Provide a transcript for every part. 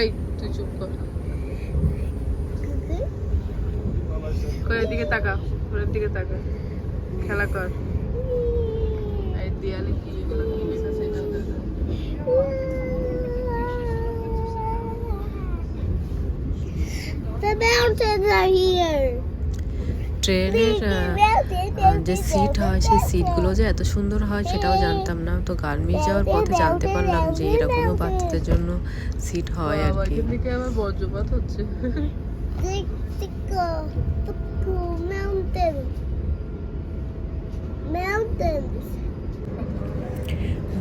এই তুই চুপ কর। কয়ের দিকে তাকা ঘরের দিকে তাকা। খেলা কর। এই দেয়ালে কি এগুলো কি লেখা সেটা The mountains are here. ট্রেনের যে সিট হয় সেই সিটগুলো যে এত সুন্দর হয় সেটাও জানতাম না। তো গার্মি যাওয়ার পথে জানতে পারলাম যে এরকমও বাচ্চাদের জন্য সিট হয় আর কি বজ্রপাত হচ্ছে.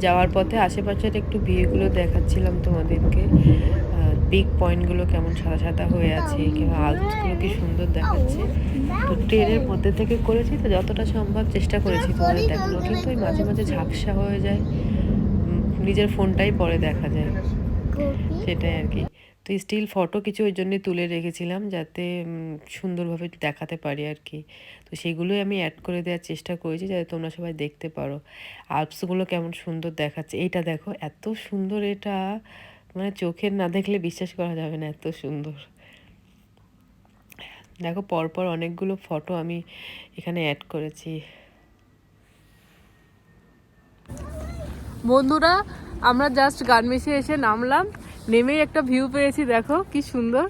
যাওয়ার পথে আশেপাশের একটু ভিউগুলো দেখাচ্ছিলাম তোমাদেরকে। বিগ পয়েন্টগুলো কেমন সাদা সাদা হয়ে আছে কিংবা আলপসগুলো কি সুন্দর দেখাচ্ছে। তো ট্রেনের মধ্যে থেকে করেছি তো যতটা সম্ভব চেষ্টা করেছি তোমাদের দেখানো কিন্তু ওই মাঝে মাঝে ঝাপসা হয়ে যায়। নিজের ফোনটাই পরে দেখা যায়। সেটাই আর কি। তো স্টিল ফটো কিছু ওই জন্যই তুলে রেখেছিলাম যাতে সুন্দরভাবে দেখাতে পারি আর কি। তো সেগুলোই আমি অ্যাড করে দেওয়ার চেষ্টা করেছি যাতে তোমরা সবাই দেখতে পারো। আলপসগুলো কেমন সুন্দর দেখাচ্ছে। এইটা দেখো এত সুন্দর এটা। মানে চোখের না দেখলে বিশ্বাস করা যাবে না এত সুন্দর। দেখো, পরপর অনেকগুলো ফটো আমি এখানে অ্যাড করেছি। বন্ধুরা, আমরা জাস্ট গার্মেসে এসে নামলাম। নেমেই একটা ভিউ পেয়েছি, দেখো, কি সুন্দর।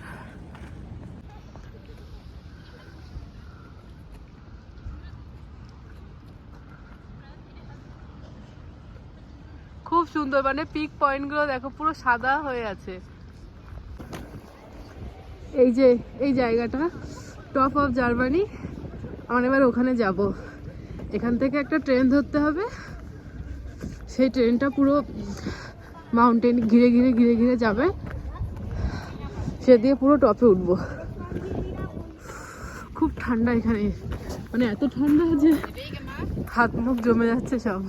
সুন্দর মানে পিক পয়েন্টগুলো দেখো, পুরো সাদা হয়ে আছে। এই যে, এই জায়গাটা টপ অফ জার্মানি আমার এবার ওখানে যাব। এখান থেকে একটা ট্রেন ধরতে হবে। সেই ট্রেনটা পুরো মাউন্টেন ঘিরে ঘিরে ঘিরে ঘিরে যাবে। সে দিয়ে পুরো টপে উঠবো। খুব ঠান্ডা এখানে। মানে এত ঠান্ডা যে হাত মুখ জমে যাচ্ছে সব।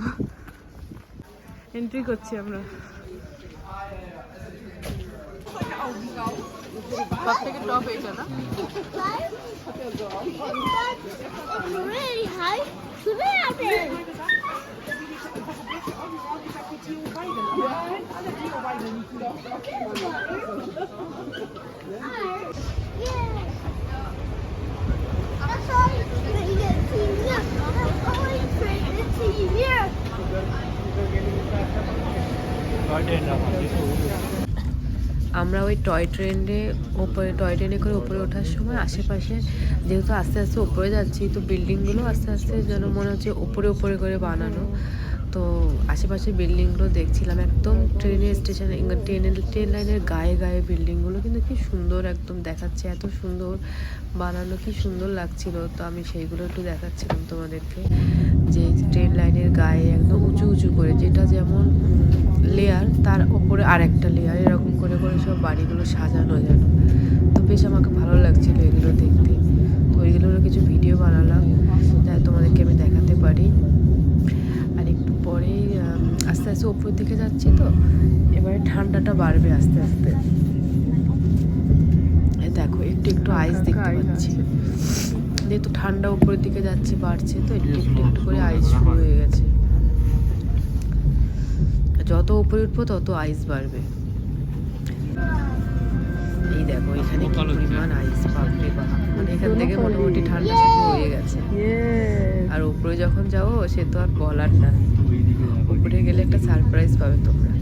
এন্ট্রি করছি আমরা সব থেকে টপ এইটা না It's আমরা ওই টয় ট্রেনে ওপরে, টয় ট্রেনে করে উপরে ওঠার সময় আশেপাশে যেহেতু আস্তে আস্তে উপরে যাচ্ছি, তো বিল্ডিংগুলো আস্তে আস্তে যেন মনে হচ্ছে ওপরে ওপরে করে বানানো। তো আশেপাশে বিল্ডিংগুলো দেখছিলাম, একদম ট্রেনের স্টেশনে ট্রেনের ট্রেন লাইনের গায়ে গায়ে বিল্ডিংগুলো। কিন্তু কি সুন্দর একদম দেখাচ্ছে, এত সুন্দর বানানো, কি সুন্দর লাগছিল। তো আমি সেইগুলো একটু দেখাচ্ছিলাম তোমাদেরকে। যে ট্রেন লাইনের গায়ে একদম উঁচু উঁচু করে, যেটা যেমন লেয়ার তার ওপরে আরেকটা লেয়ার এরকম করে করে সব বাড়িগুলো সাজানো যেন। তো বেশ আমাকে ভালো লাগছিল এগুলো দেখতে। তো ওইগুলোরও কিছু ভিডিও বানালাম। যাতে তোমাদেরকে আমি দেখাতে পারি। আর একটু পরেই আস্তে আস্তে ওপর দিকে যাচ্ছি তো, এবারে ঠান্ডাটা বাড়বে আস্তে আস্তে। দেখো, একটু একটু আইস দেখতে পাচ্ছি। যেহেতু ঠান্ডা উপরের দিকে যাচ্ছে বাড়ছে তো একটু একটু একটু করে আইস শুরু হয়ে গেছে। যত উপরে উঠবো তত আইস বাড়বে। এই দেখো এখানে কি পরিমাণ আইস বাপরে বাপ। মানে এখান থেকে মোটামুটি ঠান্ডা শুরু হয়ে গেছে। আর উপরে যখন যাব সে তো আর বলার না। উপরে গেলে একটা সারপ্রাইজ পাবে তোমরা।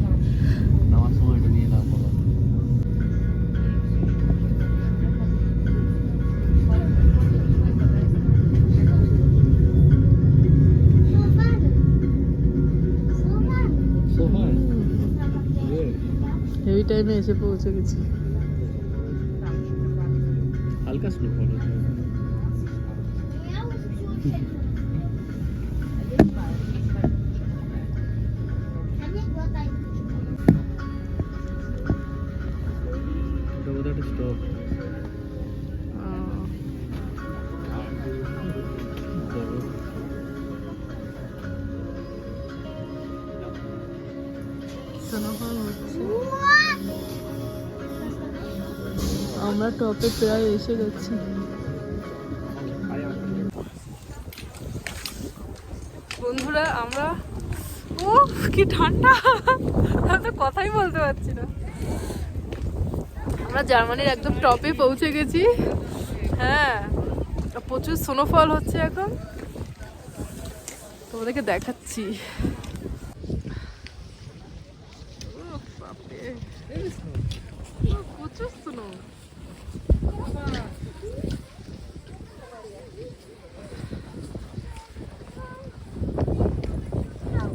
টাইমে এসে পৌঁছে গেছি। হালকা ওটা বোধহয় একটা আমরা টপে প্রায় এসে গেছি। বন্ধুরা, আমরা ও কি ঠান্ডা। আমি তো কথাই বলতে পারছি না। আমরা জার্মানির একদম টপে পৌঁছে গেছি। হ্যাঁ প্রচুর স্নোফল হচ্ছে এখন। তোমাদেরকে দেখাচ্ছি উফ, বাপরে। উফ, প্রচুর স্নো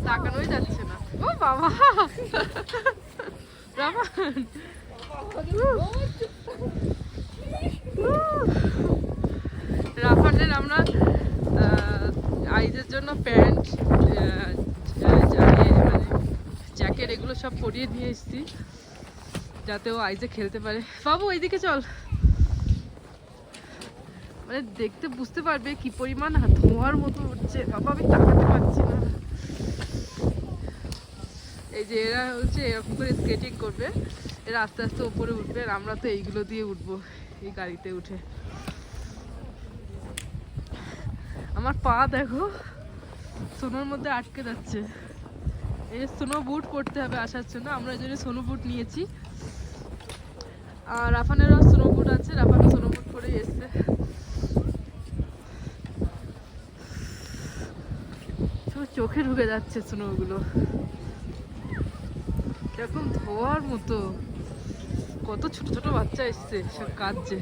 তাকানোই যাচ্ছে না। ও বাবা। রামান রাফানের আমরা আইজের জন্য প্যান্ট মানে জ্যাকেট এগুলো সব পরিয়ে নিয়ে এসেছি, যাতে ও আইজে খেলতে পারে। বাবু এইদিকে চল। মানে দেখতে বুঝতে পারবে কি পরিমাণ ধোঁয়ার মতো উঠছে। বাবা, আমি তাকাতে পারছি না। এই যে এরা হচ্ছে এরকম করে স্কেটিং করবে। এরা আস্তে আস্তে উপরে উঠবে আর আমরা তো এইগুলো দিয়ে উঠবো এই গাড়িতে উঠে। আমার পা দেখো, সোনোর মধ্যে আটকে যাচ্ছে। এই সোনো বুট পরতে হবে আসার জন্য, আমরা এই জন্য সোনো বুট নিয়েছি। আর রাফানেরও সোনো বুট আছে, রাফানও সোনো বুট পরে এসছে। চোখে ঢুকে যাচ্ছে সোনোগুলো। কীরকম ধোয়ার মতো। কত ছোট ছোট বাচ্চা এসছে সব কাঁদছে।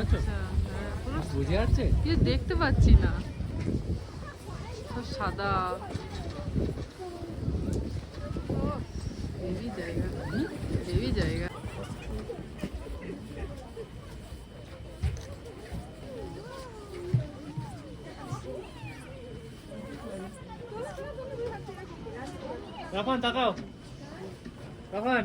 আচ্ছা, হ্যাঁ, বুঝে আছে কিছু দেখতে পাচ্ছি না। সব সাদা। রাফান তাকাও রাফান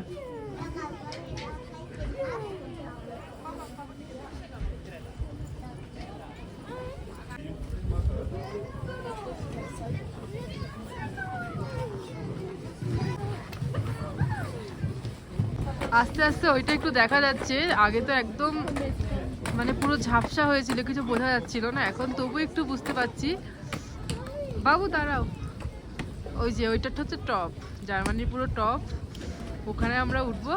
আস্তে আস্তে ওইটা একটু দেখা যাচ্ছে। আগে তো একদম মানে পুরো ঝাপসা হয়েছিল, কিছু বোঝা যাচ্ছিল না। এখন তবু একটু বুঝতে পারছি। বাবু, দাঁড়াও। ওই যে ওইটাটা হচ্ছে টপ জার্মানির পুরো টপ ওখানে আমরা উঠবো।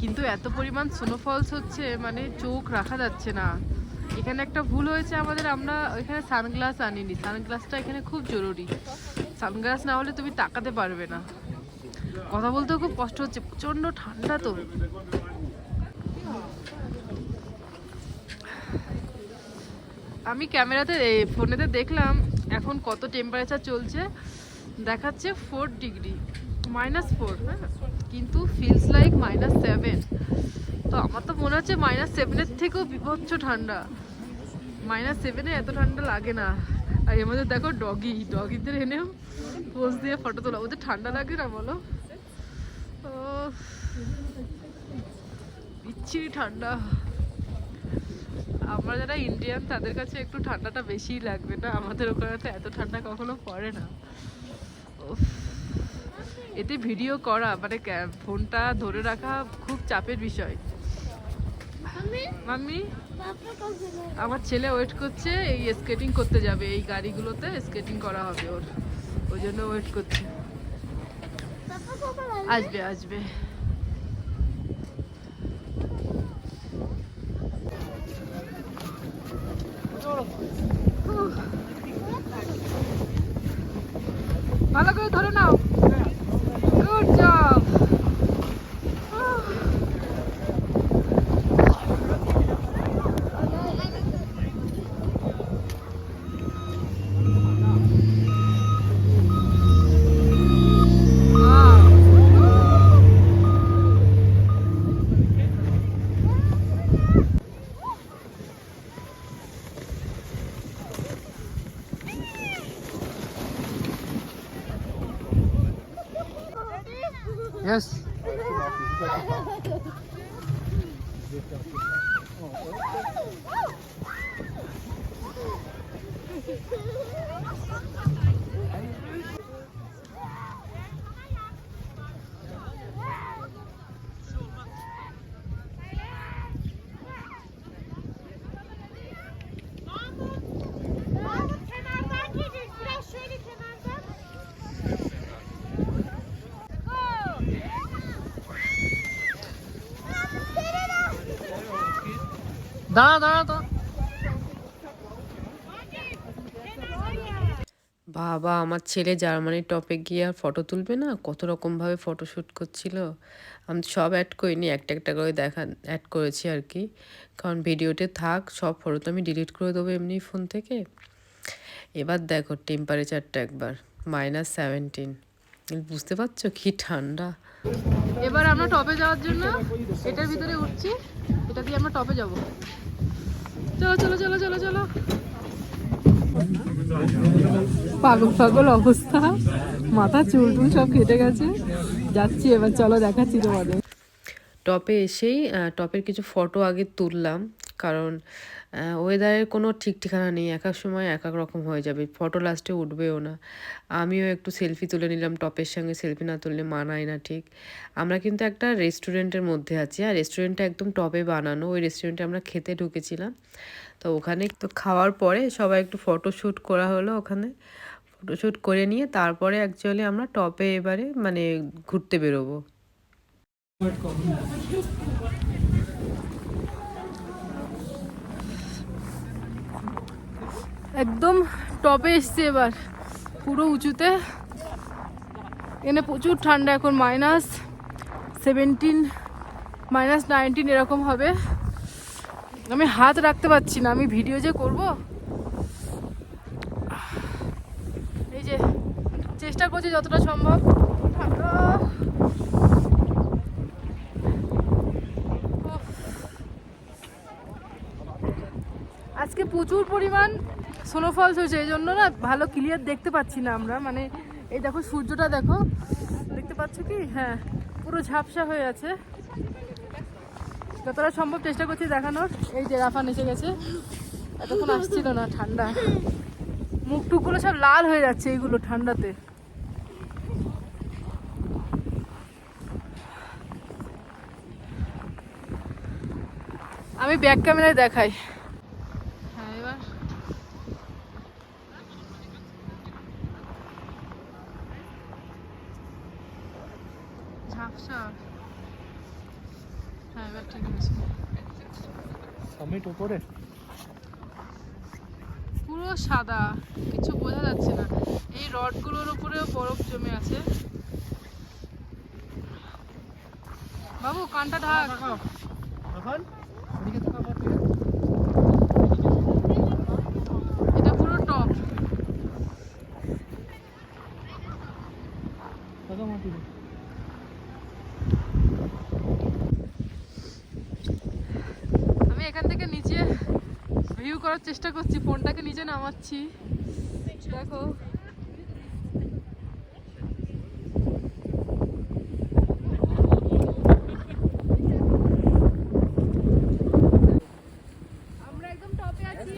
কিন্তু এত পরিমাণ স্নোফলস হচ্ছে মানে চোখ রাখা যাচ্ছে না। এখানে একটা ভুল হয়েছে আমাদের, আমরা এখানে সানগ্লাস আনিনি। সানগ্লাসটা এখানে খুব জরুরি। সানগ্লাস না হলে তুমি তাকাতে পারবে না। কথা বলতেও খুব কষ্ট হচ্ছে প্রচণ্ড ঠান্ডা তো। আমি ক্যামেরাতে ফোনেতে দেখলাম এখন কত টেম্পারেচার চলছে। দেখাচ্ছে ফোর ডিগ্রি মাইনাস ফোর হ্যাঁ? কিন্তু ফিলস লাইক মাইনাস সেভেন তো আমার তো মনে হচ্ছে মাইনাস সেভেনের থেকেও বিভৎস ঠান্ডা। মাইনাস সেভেনে এত ঠান্ডা লাগে না। আর এর মধ্যে দেখো ডগি ডগিদের এনেও পোজ দিয়ে ফটো তোলা। ওদের ঠান্ডা লাগে না বলো? ও, বিচ্ছিরি ঠান্ডা। আমরা যারা ইন্ডিয়ান তাদের কাছে একটু ঠান্ডাটা বেশিই লাগবে না? আমাদের ওখানে তো এত ঠান্ডা কখনো পড়ে না। এতে ভিডিও করা মানে ফোনটা ধরে রাখা খুব চাপের বিষয়। মাম্মি? আমার ছেলে ওয়েট করছে এই স্কেটিং করতে যাবে এই গাড়িগুলোতে স্কেটিং করা হবে ওর। ওই জন্য ওয়েট করছে। আসবে আসবে। ভালো করে ধরে নাও। দাঁড়া দাঁড়া তো বাবা আমার ছেলে জার্মানির টপে গিয়ে আর ফটো তুলবে না? কত রকমভাবে ফটো শ্যুট করছিল। আমি সব অ্যাড করিনি একটা একটা করে দেখা অ্যাড করেছি আর কি। কারণ ভিডিওতে থাক সব ফটো তো আমি ডিলিট করে দেবো এমনি ফোন থেকে। এবার দেখো টেম্পারেচারটা একবার মাইনাস সেভেন্টিন বুঝতে পারছ কি ঠান্ডা? এবার আমরা টপে যাওয়ার জন্য এটার ভিতরে উঠছি। এটা দিয়ে আমরা টপে যাব। চলো চলো চলো চলো চলো। পাগল পাগল অবস্থা। মাথা, চুল টুল সব কেটে গেছে। যাচ্ছি এবার, চলো দেখাচ্ছি তোমাদের। টপে এসেই টপের কিছু ফটো আগে তুললাম, কারণ ওয়েদারের কোনো ঠিক ঠিকানা নেই। এক এক সময় এক এক রকম হয়ে যাবে। ফটো লাস্টে উঠবেও না। আমিও একটু সেলফি তুলে নিলাম, টপের সঙ্গে সেলফি না তুললে মানায় না ঠিক। আমরা কিন্তু একটা রেস্টুরেন্টের মধ্যে আছি। আর রেস্টুরেন্টটা একদম টপে বানানো। ওই রেস্টুরেন্টে আমরা খেতে ঢুকেছিলাম। তো ওখানে তো খাওয়ার পরে সবাই একটু ফটোশ্যুট করা হলো ওখানে। ফটোশ্যুট করে নিয়ে তারপরে অ্যাকচুয়ালি আমরা টপে এবারে মানে ঘুরতে বেরোবো। একদম টপে এসছে এবার, পুরো উঁচুতে। এখানে প্রচুর ঠান্ডা, এখন মাইনাস সেভেন্টিন মাইনাস নাইনটিন এরকম হবে। আমি হাত রাখতে পারছি না, আমি ভিডিও যে করব। এই যে, চেষ্টা করছি যতটা সম্ভব। ঠান্ডা। আজকে প্রচুর পরিমাণ স্নোফলস হয়েছে, এই জন্য না ভালো ক্লিয়ার দেখতে পাচ্ছি না আমরা। মানে এই দেখো সূর্যটা দেখো, দেখতে পাচ্ছ কি? হ্যাঁ পুরো ঝাপসা হয়ে আছে। যতটা সম্ভব চেষ্টা করছি দেখানোর। এই যে রাফান এসে গেছে। এতক্ষণ আসছিল না ঠান্ডা। মুখ টুকগুলো সব লাল হয়ে যাচ্ছে এইগুলো ঠান্ডাতে। আমি ব্যাক ক্যামেরায় দেখাই হ্যাঁ এবার ঝাপসা হ্যাঁ এবার ঠিক আছে। সামিট উপরে? পুরো সাদা কিছু বোঝা যাচ্ছে না। এই রডগুলোর উপরেও বরফ জমে আছে। বাবু কানটা ঢাক। তাকাও এখন এদিকে তাকাও বাবা। এটা পুরো টপ তাকাও মাটিতে। আমি এখান থেকে নিচে ভিউ করার চেষ্টা করছি ফোনটাকে নিজে নামাচ্ছি। দেখো। আমরা একদম টপে আছি।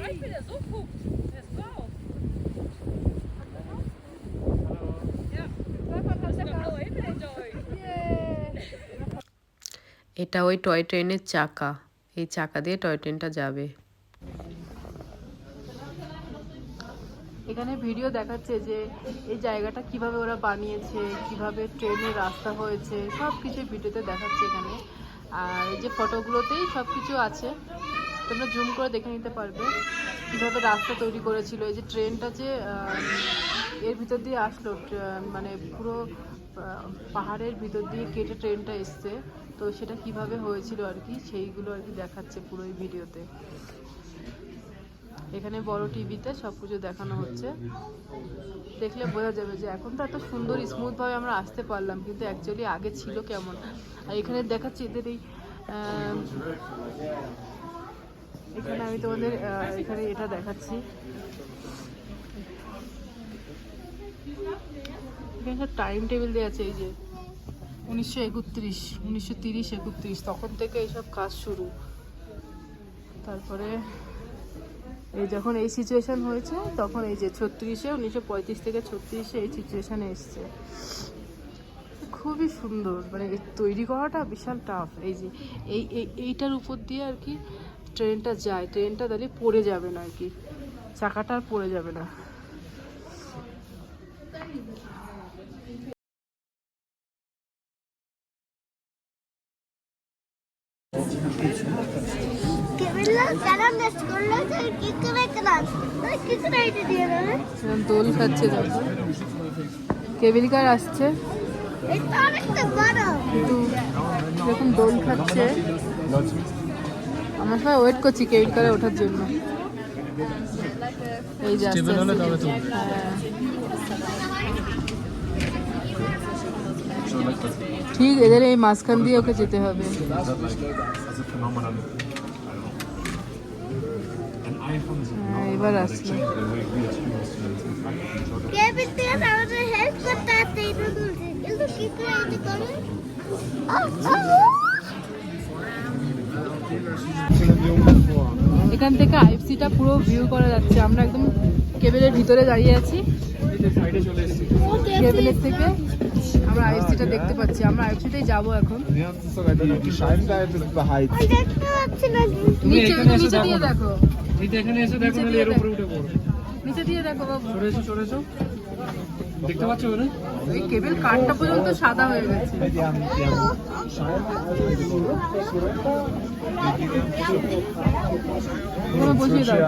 এটা ওই টয় ট্রেনের চাকা। এই চাকা দিয়ে টয় ট্রেনটা যাবে। এখানে ভিডিও দেখাচ্ছে যে এই জায়গাটা কীভাবে ওরা বানিয়েছে, কীভাবে ট্রেনের রাস্তা হয়েছে সব কিছু ভিডিওতে দেখাচ্ছে এখানে। আর এই যে ফটোগুলোতেই সব কিছু আছে। তোমরা জুম করে দেখে নিতে পারবে কীভাবে রাস্তা তৈরি করেছিল। এই যে ট্রেনটা যে এর ভিতর দিয়ে আসলো মানে পুরো পাহাড়ের ভিতর দিয়ে কেটে ট্রেনটা এসছে। তো সেটা কীভাবে হয়েছিল আর কি, সেইগুলো আর কি দেখাচ্ছে পুরো এই ভিডিওতে। এখানে বড় টিভিতে সব কিছু দেখানো হচ্ছে। দেখলে বোঝা যাবে যে এখন তো এত সুন্দর স্মুথ ভাবে আমরা আসতে পারলাম, কিন্তু অ্যাকচুয়ালি আগে ছিল কেমন? আর এখানে দেখাচ্ছি এদের এই এখানে আমি তোমাদের এখানে এটা দেখাচ্ছি। এখানে টাইম টেবিল দেওয়া আছে এই যে, উনিশশো একত্রিশ, উনিশশো তিরিশ একত্রিশ, তখন থেকে এইসব কাজ শুরু। তারপরে এই যখন এই সিচুয়েশান হয়েছে, তখন এই যে ছত্রিশে, উনিশশো পঁয়ত্রিশ থেকে ছত্রিশে এই সিচুয়েশানে এসছে। খুবই সুন্দর মানে তৈরি করাটা বিশাল টাফ এই যে, এই, এই- এইটার উপর দিয়ে আর কি ট্রেনটা যায়। ট্রেনটা তাহলে পড়ে যাবে না আর কি। চাকাটা আর পড়ে যাবে না। দোল খাচ্ছে দেখো কেবিল কার আসছে এরকম দোল খাচ্ছে আমরা সবাই ওয়েট করছি কেবিল কারে ওঠার জন্য। এই। হ্যাঁ। ঠিক এদের এই মাঝখান দিয়ে ওকে যেতে হবে হ্যাঁ, এবার আসলো কেবিল থেকে আমাদের হেল্প করতে আসতে এটা তুলছে কিন্তু কিক রাইট করে আহ, আহ, এখান থেকে আইএফসিটা পুরো ভিউ করা যাচ্ছে। আমরা একদম কেবিলের ভিতরে দাঁড়িয়ে আছি। সাইডে চলে কেবিলের থেকে আমরা আইএফসিটা দেখতে পাচ্ছি। আমরা আইএফসিতেই যাব এখন। নিচে দিয়ে দেখো। যে এখানে এসে দেখো নিচে নাহলে এর উপরে উঠে পড়ো নিচে দিয়ে দেখো বাবু। সরে এসো সরে এসো দেখতে পাচ্ছ ওখানে এই কেবিল কাঠটা পর্যন্ত সাদা হয়ে গেছে। বসিয়ে দাও।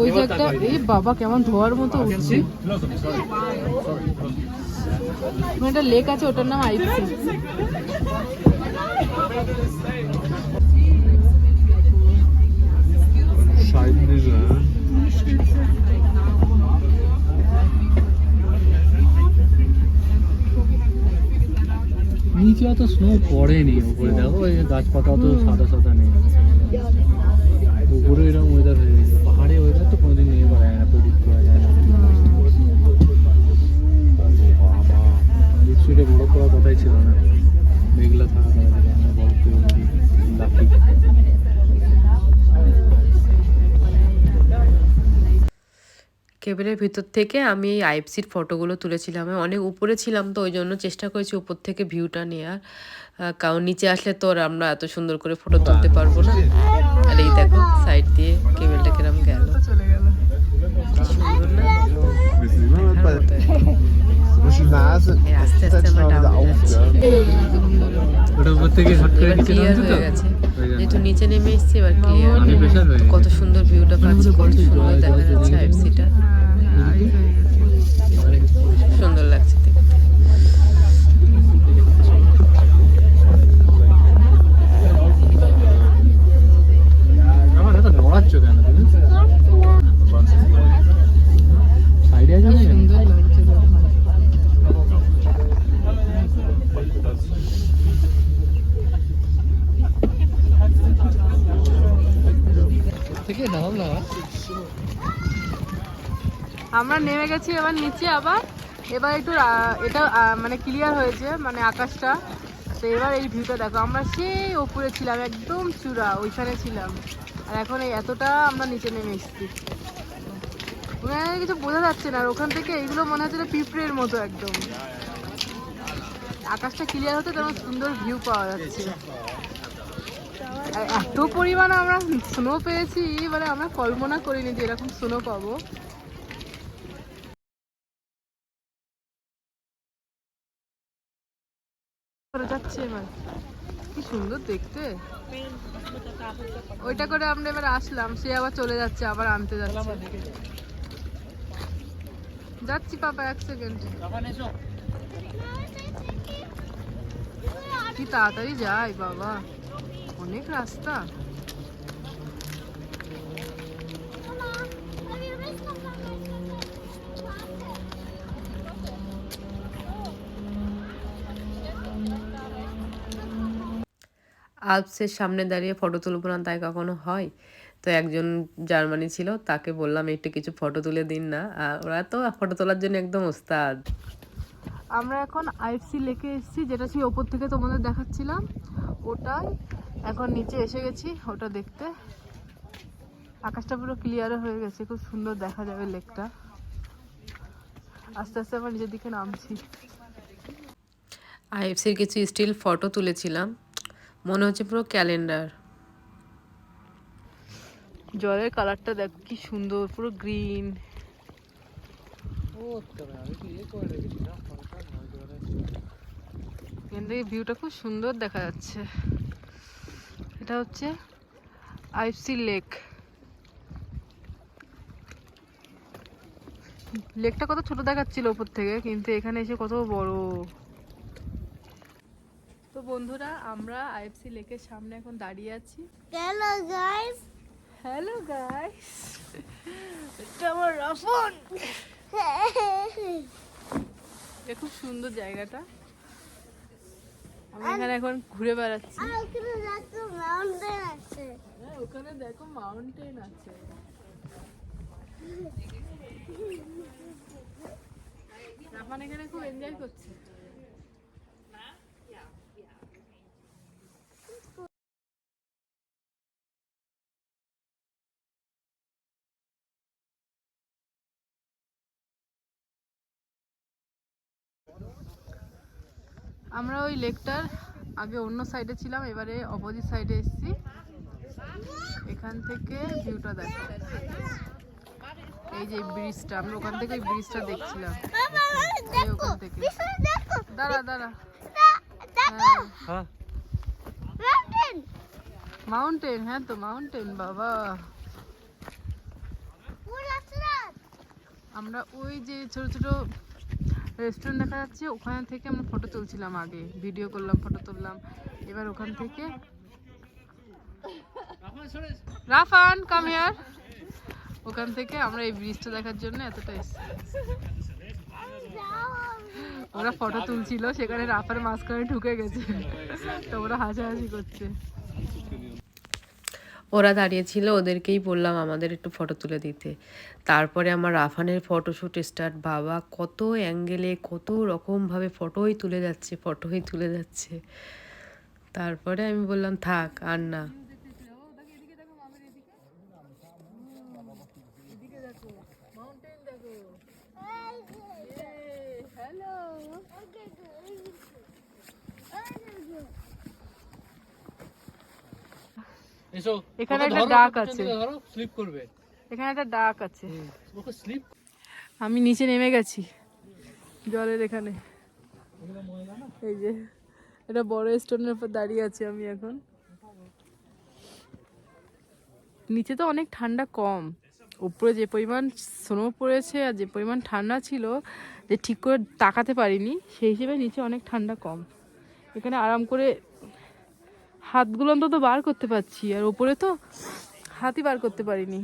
ওই যে একটা এই বাবা কেমন ধোয়ার মতো উঠছে। একটা লেক আছে ওটার নাম Scheibenwischer. নিচে অত স্নো পড়েনি, উপরে দেখো এই গাছপাতা অত সাদা সাদা নেই। উপরে এরকম ওয়েদার হয়ে গেছে। পাহাড়ে ওয়েদার তো কোনোদিন নিয়ে করা যায় না প্রেডিক্ট করা যায় না। লিচুটা বড় করার কথাই ছিল না। কেবিলের ভিতর থেকে আমি এই আইপসির ফটোগুলো তুলেছিলাম। আমি অনেক উপরে ছিলাম তো ওই জন্য চেষ্টা করেছি উপর থেকে ভিউটা নেওয়ার কারণ নিচে আসলে তো আর আমরা এত সুন্দর করে ফটো তুলতে পারব না। আর এই দেখো সাইড দিয়ে কেবিলটা কিরম গেল। সুন্দর না? আস্তে আস্তে আমরা ডাউনে হয়ে গেছে। যেহেতু নিচে নেমে এসছি এবার। কত সুন্দর ভিউটা পাচ্ছি কত সুন্দর দেখা যাচ্ছে আইপসিটা গেছি এবার নিচে আবার। এবার একটু এটা মানে ক্লিয়ার হয়েছে মানে আকাশটা। তো এবার এই ভিউটা দেখো, আমরা সেই ওপরে ছিলাম, একদম চূড়া, ওইখানে ছিলাম। আর এখন এই এতটা আমরা নিচে নেমে এসেছি। ওখানে কিছু বোঝা যাচ্ছে না, আর ওখান থেকে এইগুলো মনে হচ্ছে পিঁপড়ের মতো একদম। আকাশটা ক্লিয়ার হতে তেমন সুন্দর ভিউ পাওয়া যাচ্ছে। আর এত পরিমাণে আমরা স্নো পেয়েছি মানে আমরা কল্পনা করিনি যে এরকম স্নো পাবো। করে যাচ্ছে এবার। কি সুন্দর দেখতে। ওইটা করে আমরা এবার আসলাম, সে আবার চলে যাচ্ছে, আবার আনতে যাচ্ছে। যাচ্ছি পাপা, এক সেকেন্ড কি তাড়াতাড়ি যাই বাবা, অনেক রাস্তা। আলপসের সামনে দাঁড়িয়ে ফটো তুলবো না তাই কখনো হয়? তো একজন জার্মানি ছিল তাকে বললাম একটু কিছু ফটো তুলে দিন না। আর ওরা তো ফটো তোলার জন্য একদম ওস্তাদ। আমরা এখন আইএফসি লেকে এসেছি যেটা সেই ওপর থেকে তোমাদের দেখাচ্ছিলাম। ওটাই এখন নিচে এসে গেছি ওটা দেখতে। আকাশটা পুরো ক্লিয়ারও হয়ে গেছে খুব সুন্দর দেখা যাবে লেকটা। আস্তে আস্তে আবার নিজের দিকে নামছি। আইএফসির কিছু স্টিল ফটো তুলেছিলাম। মনে হচ্ছে পুরো ক্যালেন্ডার। জলের কালারটা দেখ, কি সুন্দর, পুরো গ্রিন। এখান থেকে ভিউটা খুব সুন্দর দেখা যাচ্ছে। এটা হচ্ছে আইফসি লেক। লেকটা কত ছোট দেখাচ্ছিল উপর থেকে, কিন্তু এখানে এসে কত বড়। বন্ধুরা আমরা আইএফসি লেকের সামনে এখন দাঁড়িয়ে আছি। Hello গাইস হ্যালো গাইস এটা আমার রাফন। এটা খুব সুন্দর জায়গাটা। আমি এখানে এখন ঘুরে বেড়াচ্ছি। ওখানে দেখো মাউন্টেন আছে। হ্যাঁ, ওখানে দেখো মাউন্টেন আছে। রাফান এখানে খুব এনজয় করছে। আমরা ওই লেকটার আগে অন্য সাইডে ছিলাম এবারে অপোজিট সাইডে এসেছি। এখান থেকে ভিউটা দেখো। এই যে ব্রিজটা আমরা ওখান থেকে ওই ব্রিজটা দেখছিলাম। ওখান থেকে। দাঁড়া দাঁড়া। দা- হ্যাঁ। মাউন্টেন মাউন্টেন হ্যাঁ তো মাউন্টেন বাবা। আমরা ওই যে ছোট ছোট রেস্টুরেন্ট দেখা যাচ্ছে, ওখান থেকে আমরা ফটো তুলছিলাম আগে ভিডিও করলাম ফটো তুললাম। এবার ওখান থেকে রাফান কাম হিয়ার ওখান থেকে আমরা এই ব্রিজটা দেখার জন্য এতটা ওরা ফটো তুলছিল, সেখানে রাফার মাঝখানে ঢুকে গেছে। তো ওরা হাসাহাসি করছে। ওরা দাঁড়িয়েছিল, ওদেরকেই বললাম আমাদের একটু ফটো তুলে দিতে। তারপরে আমার রাফানের ফটোশ্যুট স্টার্ট বাবা কত অ্যাঙ্গেলে কত রকমভাবে ফটোই তুলে যাচ্ছে ফটোই তুলে যাচ্ছে। তারপরে আমি বললাম, থাক, আর না। এসো এখানে একটা ডাক আছে। ধরো স্লিপ করবে। এখানে একটা ডাক আছে। ওকে স্লিপ আমি নিচে নেমে গেছি জলের এখানে। এই যে এটা বড় স্টোনের উপর দাঁড়িয়ে আছি আমি এখন। নিচে তো অনেক ঠান্ডা কম। উপরে যে পরিমাণ স্নো পড়েছে আর যে পরিমাণ ঠান্ডা ছিল যে ঠিক করে তাকাতে পারিনি সেই হিসেবে নিচে অনেক ঠান্ডা কম। এখানে আরাম করে হাতগুলো অন্তত বার করতে পারছি, আর ওপরে তো হাতই বার করতে পারিনি।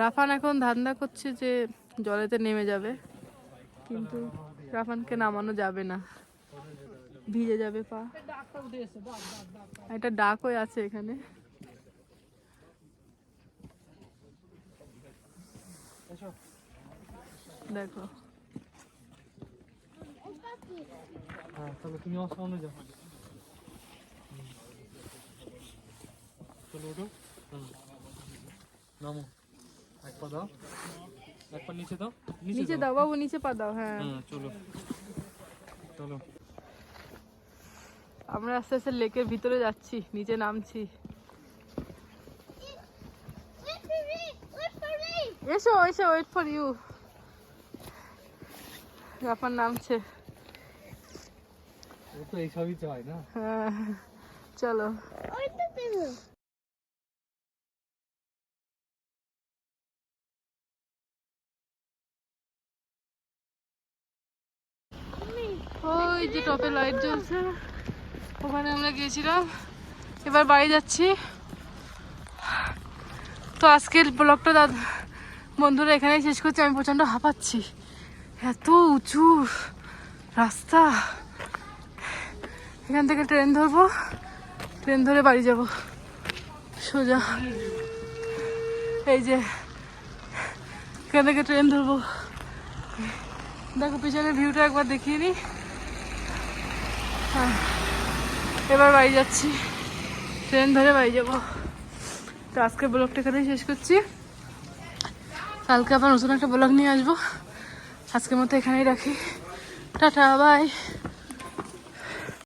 রাফান এখন ধান্দা করছে যে জলেতে নেমে যাবে, কিন্তু রাফানকে নামানো যাবে না। ভিজে যাবে পা। একটা ডাকও আছে এখানে। দেখো। হ্যাঁ তাহলে তুমি আমার সামনে যাও। চলো ওঠো। নামো। এক পা দাও। এক পা নিচে দাও। নিচে দাও। বাবু নিচে পা দাও হ্যাঁ। চলো। চলো। আমরা আস্তে আস্তে লেকের ভিতরে যাচ্ছি নিচে নামছি! এসো এসো ওয়েট ফর ইউ রাফান নামছে। তো এইসবই চাই, না? হ্যাঁ চলো। ওই যে টপে লাইট জ্বলছে। ওখানে আমরা গিয়েছিলাম। এবার বাড়ি যাচ্ছি। তো আজকের ব্লগটা দাদা, বন্ধুরা এখানেই শেষ করছি। আমি প্রচণ্ড হাঁপাচ্ছি। এত উঁচু রাস্তা। এখান থেকে ট্রেন ধরবো। ট্রেন ধরে বাড়ি যাব। সোজা। এই যে, এখান থেকে ট্রেন ধরবো। দেখো পিছনের ভিউটা একবার দেখিয়ে নিই। হ্যাঁ এবার বাড়ি যাচ্ছি। ট্রেন ধরে বাড়ি যাব। তো আজকে ব্লগটা এখানেই শেষ করছি। কালকে আবার নতুন একটা ব্লগ নিয়ে আসব। আজকের মতো এখানেই রাখি। Tata, bye.